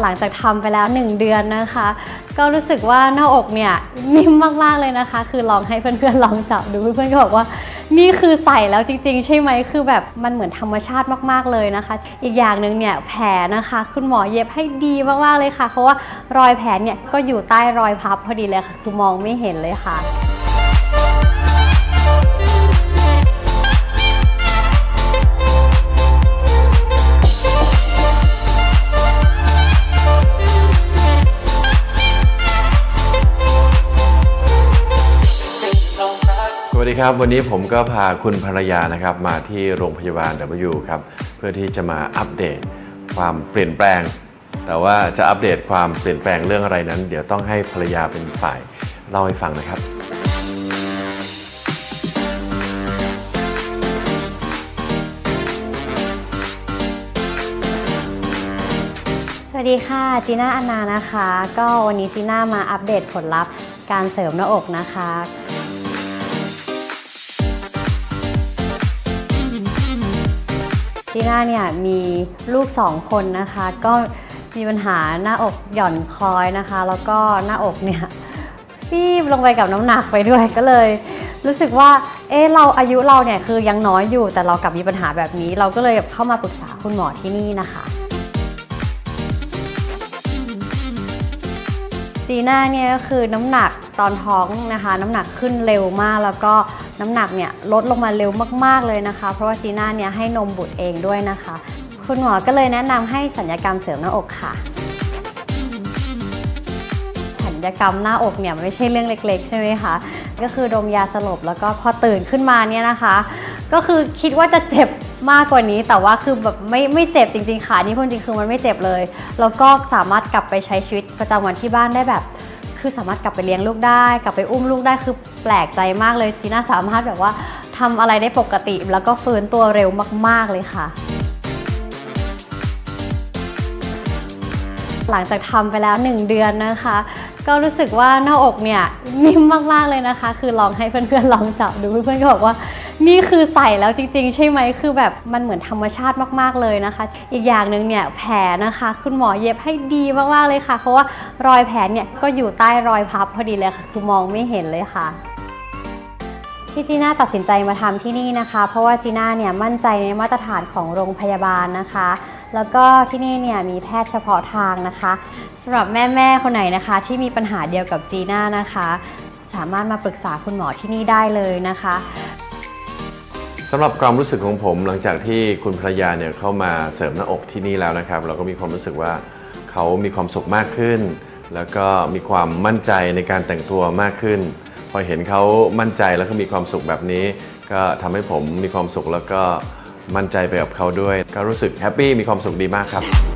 หลังจากทำไปแล้ว 1 เดือนนะคะ ก็รู้สึกว่าหน้าอกเนี่ยนิ่มมากๆเลยนะคะ คือลองให้เพื่อนๆลองจับดูเพื่อนๆก็บอกว่านี่คือใส่แล้วจริง ๆ ใช่ไหมคือแบบมันเหมือนธรรมชาติมากๆเลยนะคะ อีกอย่างหนึ่งเนี่ยแผลนะคะ คุณหมอเย็บให้ดีมากๆเลยค่ะเพราะว่ารอยแผลเนี่ยก็อยู่ใต้รอยพับพอดีเลยค่ะ คือมองไม่เห็นเลยค่ะ สวัสดีครับ วันนี้ผมก็พาคุณภรรยานะครับมาที่โรงพยาบาล W ครับ เพื่อที่จะมาอัปเดตความเปลี่ยนแปลง แต่ว่าจะอัปเดตความเปลี่ยนแปลงเรื่องอะไรนั้น เดี๋ยวต้องให้ภรรยาเป็นฝ่ายเล่าให้ฟังนะครับ สวัสดีค่ะจีน่าอนนานะคะ ก็วันนี้จีน่ามาอัปเดตผลลัพธ์การเสริมหน้าอกนะคะ จีน่าเนี่ยมีลูกสองคนนะคะ ก็มีปัญหาหน้าอกหย่อนคล้อยนะคะ แล้วก็หน้าอกเนี่ยฟีบลงไปกับน้ำหนักไปด้วยก็เลย รู้สึกว่าเออเราอายุเราเนี่ยคือยังน้อยอยู่แต่เรากลับมีปัญหาแบบนี้ เราก็เลยเข้ามาปรึกษาคุณหมอที่นี่นะคะ จีน่าเนี่ยก็คือน้ำหนักตอนท้องนะคะ น้ำหนักขึ้นเร็วมาก แล้วก็น้ำหนักเนี่ยลดลงมาเร็วมากๆเลยนะคะ เพราะว่าจีน่าเนี่ยให้นมบุตรเองด้วยนะคะ คุณหมอก็เลยแนะนำให้สัญญกรรมเสริมหน้าอกค่ะ ญกรรมหน้าอกเนี่ยไม่ใช่เรื่องเล็ก ๆ ใช่ไหมคะก็คือดมยาสลบแล้วก็พอตื่นขึ้นมาเนี่ยนะคะ ก็คือคิดว่าจะเจ็บมากกว่านี้ แต่ว่าคือแบบไม่ไม่เจ็บจริงๆค่ะนี่พูดจริงคือมันไม่เจ็บเลย แล้วก็สามารถกลับไปใช้ชีวิตประจำวันที่บ้านได้แบบคือสามารถกลับไปเลี้ยงลูกได้ กลับไปอุ้มลูกได้คือแปลกใจมากเลยจีน่าสามารถแบบว่าทำอะไรได้ปกติ แล้วก็ฟื้นตัวเร็วมาก ๆเลยค่ะ หลังจากทำไปแล้ว 1 เดือนนะคะ ก็รู้สึกว่าหน้าอกเนี่ยนิ่มมากๆเลยนะคะ คือลองให้เพื่อนๆลองจับดูเพื่อนๆก็บอกว่า นี่คือใส่แล้วจริง ๆ ใช่ไหมคือแบบมันเหมือนธรรมชาติมากๆเลยนะคะ อีกอย่างหนึ่งเนี่ยแผลนะคะ คุณหมอเย็บให้ดีมากๆเลยค่ะ เพราะว่ารอยแผลเนี่ยก็อยู่ใต้รอยพับพอดีเลยค่ะ คือมองไม่เห็นเลยค่ะที่จีน่าตัดสินใจมาทำที่นี่นะคะ เพราะว่าจีน่าเนี่ยมั่นใจในมาตรฐานของโรงพยาบาลนะคะ แล้วก็ที่นี่เนี่ยมีแพทย์เฉพาะทางนะคะสำหรับแม่ๆคนไหนนะคะ ที่มีปัญหาเดียวกับจีน่านะคะ สามารถมาปรึกษาคุณหมอที่นี่ได้เลยนะคะสำหรับความรู้สึกของผมหลังจากที่คุณภรรยาเนี่ยเข้ามาเสริมหน้าอกที่นี่แล้วนะครับ เราก็มีความรู้สึกว่าเขามีความสุขมากขึ้น แล้วก็มีความมั่นใจในการแต่งตัวมากขึ้น พอเห็นเขามั่นใจแล้วก็มีความสุขแบบนี้ ก็ทำให้ผมมีความสุขแล้วก็ มั่นใจไปกับเขาด้วย ก็รู้สึกแฮปปี้มีความสุขดีมากครับ